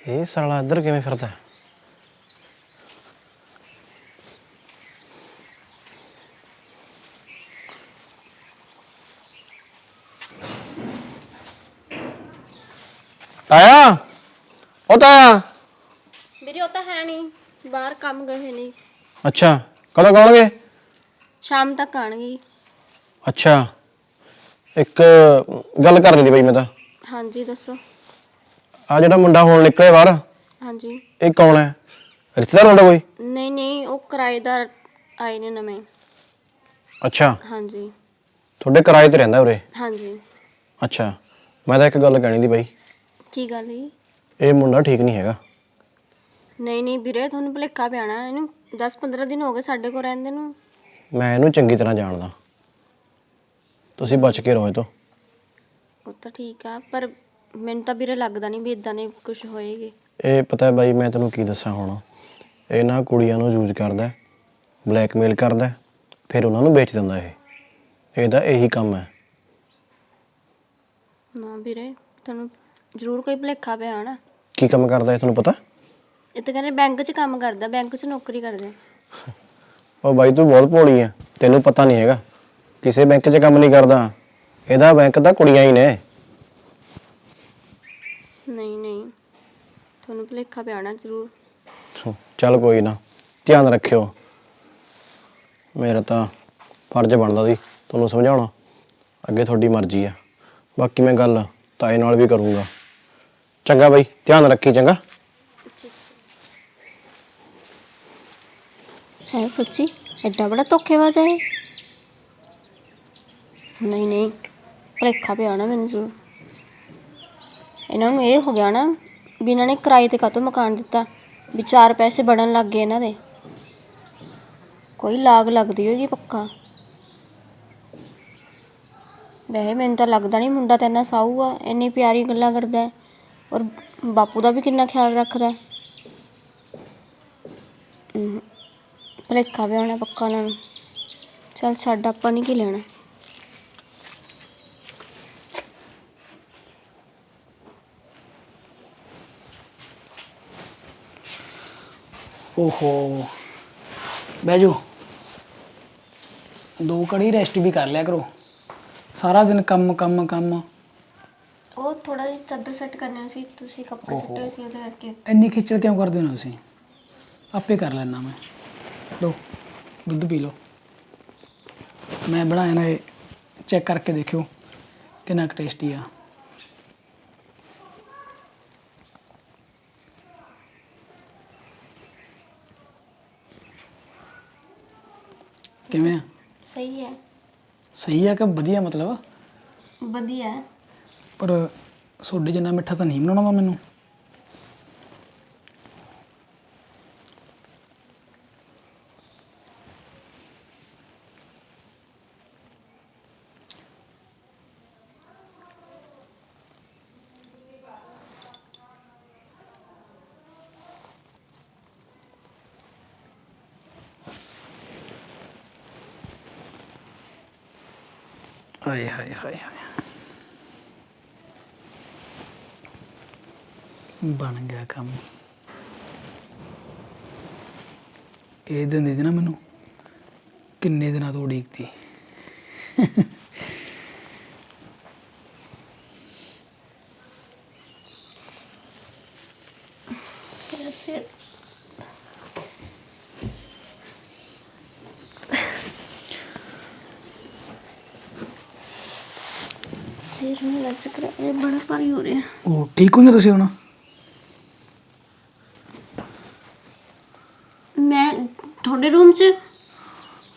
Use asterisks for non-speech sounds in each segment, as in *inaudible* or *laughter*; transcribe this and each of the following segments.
ਇਹ ਸਾਲਾ ਇੱਧਰ ਕਿਵੇਂ ਫਿਰਦਾ? ਹੈ? ਤਾਇਆ? ਉਹ ਤਾਇਆ? ਵੀਰੇ ਉਹ ਤਾਂ ਹੈ ਨਹੀਂ। ਬਾਹਰ ਕੰਮ ਗਏ ਨੇ। ਅੱਛਾ ਕਦੋਂ ਕਹੋਗੇ ਸ਼ਾਮ ਤੱਕ ਆਣਗੇ ਅੱਛਾ। ਇੱਕ ਗੱਲ ਕਰਨੀ ਦੀ ਬਈ ਮੈਂ ਤਾਂ। ਹਾਂਜੀ ਦੱਸੋ। ਆ ਜਿਹੜਾ ਮੁੰਡਾ ਹੁਣ ਨਿਕਲੇ ਬਾਹਰ ਹਾਂਜੀ। ਇਹ ਕੌਣ ਹੈ? ਰਿਸ਼ਤੇਦਾਰ ਮੁੰਡਾ ਕੋਈ? ਨਹੀਂ ਨਹੀਂ ਉਹ ਕਿਰਾਏਦਾਰ ਆਏ ਨੇ ਨਵੇਂ। ਅੱਛਾ। ਹਾਂਜੀ। ਤੁਹਾਡੇ ਕਿਰਾਏ ਤੇ ਰਹਿੰਦਾ ਉਰੇ? ਹਾਂਜੀ। ਅੱਛਾ। ਮੈਂ ਤਾਂ ਇੱਕ ਗੱਲ ਕਹਿਣੀ ਦੀ ਬਈ। ਕੀ ਗੱਲ ਹੈ ਇਹ ਮੁੰਡਾ ਠੀਕ ਨਹੀਂ ਹੈਗਾ। ਨਹੀਂ ਨਹੀਂ ਵੀਰੇ ਤੁਹਾਨੂੰ ਭੁਲੇਖਾ ਪਿਆਣਾ ਇਹਨੂੰ 10-15 ਦਿਨ ਹੋ ਗਏ ਸਾਡੇ ਕੋਲ ਰਹਿੰਦੇ ਨੂੰ। ਮੈਂ ਇਹਨੂੰ ਚੰਗੀ ਤਰ੍ਹਾਂ ਜਾਣਦਾ। ਤੁਸੀਂ ਬਚ ਕੇ ਰਹੋ ਇਹ ਤੋਂ। ਉਹ ਤਾਂ ਠੀਕ ਆ ਪਰ ਮੈਨੂੰ ਤਾਂ ਵੀਰੇ ਲੱਗਦਾ ਨਹੀਂ ਵੀ ਇਦਾਂ ਦੇ ਕੁਝ ਹੋਏਗੇ। ਇਹ ਪਤਾ ਹੈ ਬਾਈ ਮੈਂ ਤੈਨੂੰ ਕੀ ਦੱਸਾਂ ਹੁਣ। ਇਹ ਨਾ ਕੁੜੀਆਂ ਨੂੰ ਯੂਜ਼ ਕਰਦਾ ਬਲੈਕਮੇਲ ਕਰਦਾ ਫਿਰ ਉਹਨਾਂ ਨੂੰ ਵੇਚ ਦਿੰਦਾ ਇਹ। ਇਹਦਾ ਇਹੀ ਕੰਮ ਹੈ। ਨਾ ਵੀਰੇ ਤੁਹਾਨੂੰ ਜ਼ਰੂਰ ਕੋਈ ਭੁਲੇਖਾ ਪਿਆ ਹੋਣਾ। ਕੀ ਕੰਮ ਕਰਦਾ ਇਹ ਤੁਹਾਨੂੰ ਪਤਾ? ਇਹ ਤਾਂ ਕਹਿੰਦੇ ਬੈਂਕ 'ਚ ਕੰਮ ਕਰਦਾ ਬੈਂਕ 'ਚ ਨੌਕਰੀ ਕਰਦਾ। ਉਹ ਬਾਈ ਤੂੰ ਬਹੁਤ ਭੋਲੀ ਹੈ ਤੈਨੂੰ ਪਤਾ ਨਹੀਂ ਹੈਗਾ। ਕਿਸੇ ਬੈਂਕ 'ਚ ਕੰਮ ਨਹੀਂ ਕਰਦਾ। ਇਹਦਾ ਬੈਂਕ ਤਾਂ ਕੁੜੀਆਂ ਹੀ ਨੇ। ਨਹੀਂ ਨਹੀਂ। ਤੁਹਾਨੂੰ ਭੁਲੇਖਾ ਪਿਆਣਾ ਜ਼ਰੂਰ। ਚੱਲ ਕੋਈ ਨਾ ਧਿਆਨ ਰੱਖਿਓ। ਮੇਰਾ ਤਾਂ ਫਰਜ਼ ਬਣਦਾ ਸੀ ਤੁਹਾਨੂੰ ਸਮਝਾਉਣਾ। ਅੱਗੇ ਤੁਹਾਡੀ ਮਰਜ਼ੀ ਆ। ਬਾਕੀ ਮੈਂ ਗੱਲ ਤਾਏ ਨਾਲ ਵੀ ਕਰੂੰਗਾ। ਚੰਗਾ ਬਾਈ ਧਿਆਨ ਰੱਖੀ ਚੰਗਾ। ਹੈ ਸੱਚੀ ਐਡਾ ਬੜਾ ਧੋਖੇਬਾਜ਼ ਹੈ ਇਹ? ਨਹੀਂ ਨਹੀਂ ਭੁਲੇਖਾ ਪਿਆ ਨਾ ਮੈਨੂੰ ਜ਼ਰੂਰ। ਇਹਨਾਂ ਨੂੰ ਇਹ ਹੋ ਗਿਆ ਨਾ ਵੀ ਇਹਨਾਂ ਨੇ ਕਿਰਾਏ ਤੇ ਕਾਹਤੋਂ ਮਕਾਨ ਦਿੱਤਾ, ਵੀ ਚਾਰ ਪੈਸੇ ਬੜਨ ਲੱਗ ਗਏ ਇਹਨਾਂ ਦੇ। ਕੋਈ ਲਾਗ ਲੱਗਦੀ ਹੋਏਗੀ ਪੱਕਾ। ਵੈਸੇ ਮੈਨੂੰ ਤਾਂ ਲੱਗਦਾ ਨਹੀਂ ਮੁੰਡਾ ਤਾਂ ਇੰਨਾ ਸਾਊ ਆ, ਇੰਨੀ ਪਿਆਰੀ ਗੱਲਾਂ ਕਰਦਾ ਹੈ ਔਰ ਬਾਪੂ ਦਾ ਵੀ ਕਿੰਨਾ ਖਿਆਲ ਰੱਖਦਾ ਹੈ। ਭੁਲੇਖਾ ਵੀ ਹੋਣਾ ਪੱਕਾ ਉਹਨਾਂ ਨੂੰ। ਚੱਲ ਛੱਡ, ਆਪਾਂ ਨਹੀਂ ਕੀ ਲੈਣਾ। ਓਹੋ। ਬਹਿ ਜਾਓ। ਦੋ ਕੜੀ ਰੈਸਟ ਵੀ ਕਰ ਲਿਆ ਕਰੋ। ਸਾਰਾ ਦਿਨ ਕੰਮ ਕੰਮ ਕੰਮ। ਉਹ ਥੋੜਾ ਜਿਹਾ ਚਾਦਰ ਸੈੱਟ ਕਰਨਾ ਸੀ ਤੁਸੀਂ ਕੱਪੜੇ ਸਿੱਟੇ ਹੋਏ ਸੀ ਉਹਦੇ ਕਰਕੇ। ਇੰਨੀ ਖਿੱਚਲ ਕਿਉਂ ਕਰਦੇ ਹੋ ਤੁਸੀਂ? ਆਪੇ ਕਰ ਲੈਣਾ ਮੈਂ। ਲਓ ਦੁੱਧ ਪੀ ਲਓ। ਮੈਂ ਬਣਾਇਆ ਨਾ ਇਹ ਚੈੱਕ ਕਰਕੇ ਦੇਖਿਓ ਕਿੰਨਾ ਟੇਸਟੀ ਆ। ਕਿਵੇਂ ਆ? ਸਹੀ ਹੈ। ਸਹੀ ਆ ਕਿ ਵਧੀਆ ਮਤਲਬ? ਵਧੀਆ। ਹੈ ਪਰ ਸੋਡੇ ਜਿੰਨਾ ਮਿੱਠਾ ਤਾਂ ਨਹੀਂ ਬਣਾਉਣਾ ਮੈਨੂੰ। ਹਾਏ ਹਾਏ ਹਾਏ ਹਾਏ ਬਣ ਗਿਆ ਕੰਮ। ਇਹ ਦਿੰਦੀ ਸੀ ਨਾ ਮੈਨੂੰ ਕਿੰਨੇ ਦਿਨਾਂ ਤੋਂ ਉਡੀਕਤੀ? ਕੈਸੇ ਸਿਰ ਨੂੰ ਲੱਗ ਰਿਹਾ ਇਹ ਬੜਾ ਭਾਰੀ ਹੋ ਰਿਹਾ। ਉਹ ਠੀਕ ਹੋਈਆਂ ਤੁਸੀਂ ਹੁਣ? ਮੈਂ ਤੁਹਾਡੇ ਰੂਮ 'ਚ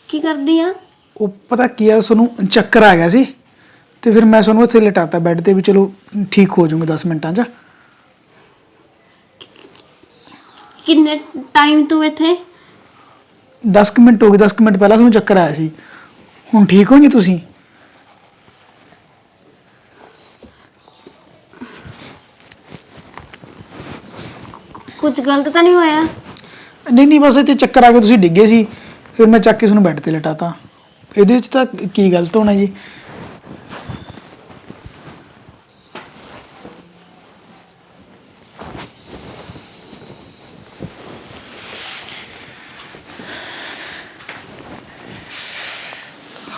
ਕੀ ਕਰਦੀ ਆ? ਉਹ ਪਤਾ ਕੀ ਆ ਤੁਹਾਨੂੰ ਚੱਕਰ ਆ ਗਿਆ ਸੀ। ਤੇ ਫਿਰ ਮੈਂ ਤੁਹਾਨੂੰ ਇੱਥੇ ਲਟਾਤਾ ਬੈੱਡ ਤੇ ਵੀ ਚਲੋ ਠੀਕ ਹੋ ਜਾਊਂਗੇ 10 ਮਿੰਟਾਂ 'ਚ। ਕਿੰਨੇ ਟਾਈਮ ਤੋਂ ਇੱਥੇ? 10 ਕੁ ਮਿੰਟ ਹੋ ਗਏ 10 ਕੁ ਮਿੰਟ ਪਹਿਲਾਂ ਤੁਹਾਨੂੰ ਚੱਕਰ ਆਇਆ ਸੀ। ਹੁਣ ਠੀਕ ਹੋ ਜੀ ਤੁਸੀਂ? ਕੁਝ ਗਲਤ ਤਾਂ ਨਹੀਂ ਹੋਇਆ? ਨਹੀਂ ਨਹੀਂ ਬਸ ਇੱਥੇ ਚੱਕਰ ਆ ਕੇ ਤੁਸੀਂ ਡਿੱਗੇ ਸੀ ਫਿਰ ਮੈਂ ਚੱਕ ਕੇ ਤੁਹਾਨੂੰ ਬੈੱਡ ਤੇ ਲਟਾਤਾ। ਇਹਦੇ ਵਿੱਚ ਤਾਂ ਕੀ ਗਲਤ ਹੋਣਾ ਜੀ?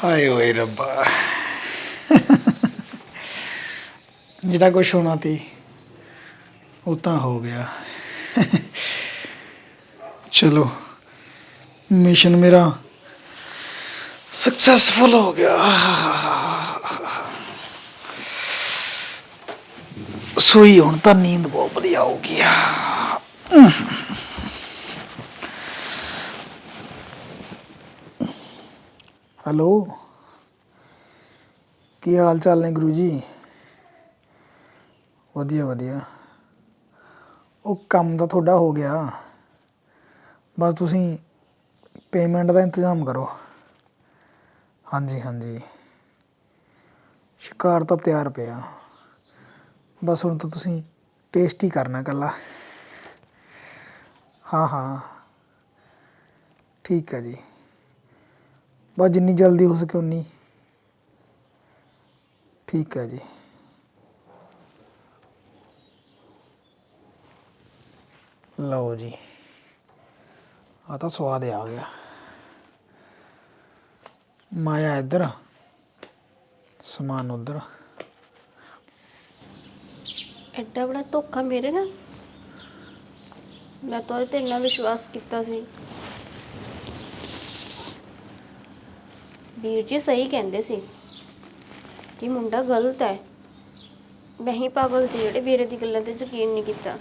ਹਾਏ ਓਏ ਰੱਬਾ। *laughs* ਜਿਹੜਾ ਕੁਝ ਹੋਣਾ ਸੀ ਉਹ ਤਾਂ ਹੋ ਗਿਆ। *laughs* ਚਲੋ ਮਿਸ਼ਨ ਮੇਰਾ ਸਕਸੈਸਫੁਲ ਹੋ ਗਿਆ। ਸੋਈ ਹੁਣ ਤਾਂ ਨੀਂਦ ਬਹੁਤ ਵਧੀਆ ਹੋ ਆ। ਹੈਲੋ, ਕੀ ਹਾਲ ਚਾਲ ਨੇ ਗੁਰੂ ਜੀ? ਵਧੀਆ ਵਧੀਆ। ਉਹ ਕੰਮ ਤਾਂ ਤੁਹਾਡਾ ਹੋ ਗਿਆ। ਬਸ ਤੁਸੀਂ ਪੇਮੈਂਟ ਦਾ ਇੰਤਜ਼ਾਮ ਕਰੋ। ਹਾਂਜੀ ਹਾਂਜੀ। ਸ਼ਿਕਾਰ ਤਾਂ ਤਿਆਰ ਪਿਆ। ਬਸ ਹੁਣ ਤਾਂ ਤੁਸੀਂ ਟੇਸਟ ਹੀ ਕਰਨਾ ਇਕੱਲਾ। ਹਾਂ ਹਾਂ। ਠੀਕ ਹੈ ਜੀ। ਬਸ ਜਿੰਨੀ ਜਲਦੀ ਹੋ ਸਕੇ ਉਨੀ। ਠੀਕ ਹੈ ਜੀ। ਲਓ ਜੀ। ਆ ਤਾਂ ਸਵਾਦ ਆ ਗਿਆ। ਮਾਇਆ ਇੱਧਰ, ਸਮਾਨ ਉਧਰ। ਐਡਾ ਬੜਾ ਧੋਖਾ ਮੇਰੇ ਨਾਲ? ਮੈਂ ਤਾਂ ਉਹਦੇ ਤੇ ਇੰਨਾ ਵਿਸ਼ਵਾਸ ਕੀਤਾ ਸੀ। ਵੀਰ ਜੀ ਸਹੀ ਕਹਿੰਦੇ ਸੀ ਕਿ ਮੁੰਡਾ ਗਲਤ ਹੈ। ਮੈਂ ਹੀ ਪਾਗਲ ਸੀ ਜਿਹੜੇ ਵੀਰੇ ਦੀ ਗੱਲਾਂ ਤੇ ਯਕੀਨ ਨਹੀਂ ਕੀਤਾ।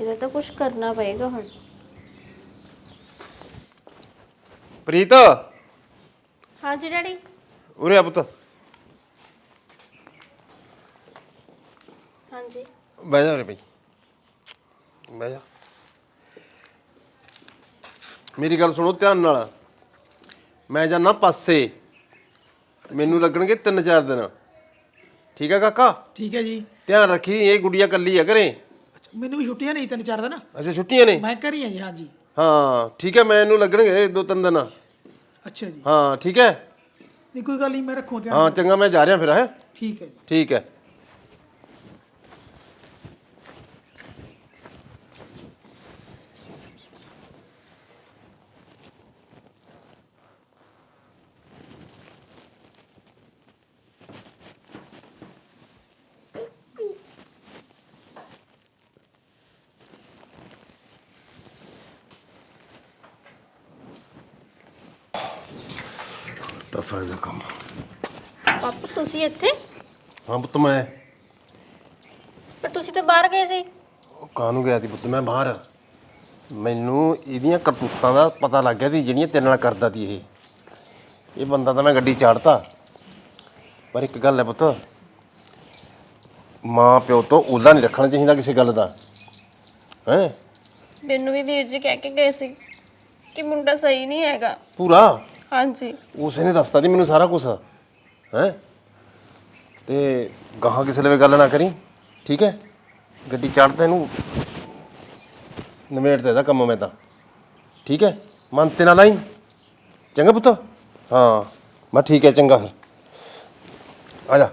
ਇਹਦਾ ਤਾਂ ਕੁਝ ਕਰਨਾ ਪਏਗਾ ਹੁਣ। ਪ੍ਰੀਤ? ਹਾਂਜੀ ਡੈਡੀ। ਉਰੇ ਆ ਪੁੱਤ। ਹਾਂਜੀ। ਬਹਿ ਜਾ ਉਰੇ ਬਈ। ਬਹਿ ਜਾ। ਮੇਰੀ ਗੱਲ ਸੁਣੋ ਧਿਆਨ ਨਾਲ। ਮੈਂ ਜਾਣਾ ਪਾਸੇ। ਮੈਨੂੰ ਲੱਗਣਗੇ 3-4 ਦਿਨ। ਠੀਕ ਹੈ ਕਾਕਾ? ਠੀਕ ਹੈ ਜੀ। ਧਿਆਨ ਰੱਖੀ ਇਹ ਗੁੱਡੀਆ ਕੱਲੀ ਆ ਘਰੇ। ਮੈਨੂੰ ਵੀ ਛੁੱਟੀਆਂ ਨਹੀਂ ਤਿੰਨ ਚਾਰ ਦਿਨ। ਅੱਛਾ ਛੁੱਟੀਆਂ ਨੇ ਮੈਂ ਘਰ ਹੀ ਹਾਂ ਜੀ ਹਾਂਜੀ। ਹਾਂ ਠੀਕ ਹੈ ਮੈਨੂੰ ਲੱਗਣਗੇ 2-3 ਦਿਨ। ਅੱਛਾ ਜੀ। ਹਾਂ ਠੀਕ ਹੈ? ਨਹੀਂ ਕੋਈ ਗੱਲ ਨਹੀਂ ਮੈਂ ਰੱਖੂ ਧਿਆਨ। ਹਾਂ ਚੰਗਾ ਮੈਂ ਜਾ ਰਿਹਾ ਫਿਰ ਹੈ? ਠੀਕ ਹੈ ਜੀ। ਠੀਕ ਹੈ। ਦਸ ਵਜੇ ਦਾ ਕੰਮ। ਪਾਪਾ ਤੁਸੀਂ ਇੱਥੇ? ਹਾਂ ਪੁੱਤ ਮੈਂ। ਪਰ ਤੁਸੀਂ ਤਾਂ ਬਾਹਰ ਗਏ ਸੀ। ਉਹ ਕਾਹਨੂੰ ਗਿਆ ਸੀ ਪੁੱਤ ਮੈਂ ਬਾਹਰ। ਮੈਨੂੰ ਇਹਦੀਆਂ ਕਰਤੂਤਾਂ ਦਾ ਪਤਾ ਲੱਗ ਗਿਆ ਸੀ ਜਿਹੜੀਆਂ ਤੇਰੇ ਨਾਲ ਕਰਦਾ ਸੀ ਇਹ। ਇਹ ਬੰਦਾ ਤਾਂ ਮੈਂ ਗੱਡੀ ਚਾੜਤਾ ਪਰ ਇੱਕ ਗੱਲ ਹੈ ਪੁੱਤ ਮਾਂ ਪਿਓ ਤੋਂ ਉਹਦਾ ਨਹੀਂ ਰੱਖਣਾ ਚਾਹੀਦਾ ਕਿਸੇ ਗੱਲ ਦਾ। ਹੈ? ਮੈਨੂੰ ਵੀ ਵੀਰ ਜੀ ਕਹਿ ਕੇ ਗਏ ਸੀ ਕਿ ਮੁੰਡਾ ਸਹੀ ਨਹੀਂ ਹੈਗਾ। ਪੂਰਾ? ਹਾਂਜੀ। ਉਸੇ ਨੇ ਦੱਸਤਾ ਦੀ ਮੈਨੂੰ ਸਾਰਾ ਕੁਝ ਹੈ? ਤੇ ਗਾਹਾਂ ਕਿਸੇ ਲਵੇ ਗੱਲ ਨਾ ਕਰੀ, ਠੀਕ ਹੈ? ਗੱਡੀ ਚੜ੍ਹਦਾ ਤੈਨੂੰ ਨਵੇੜ ਤੇ ਦਾ ਕੰਮ ਮੈਂ ਤਾਂ, ਠੀਕ ਹੈ? ਮਨ ਤੇ ਨਾ ਲਾਈ। ਚੰਗਾ ਪੁੱਤ? ਹਾਂ, ਮੈਂ ਠੀਕ ਹੈ, ਚੰਗਾ ਫਿਰ। ਆ ਜਾ।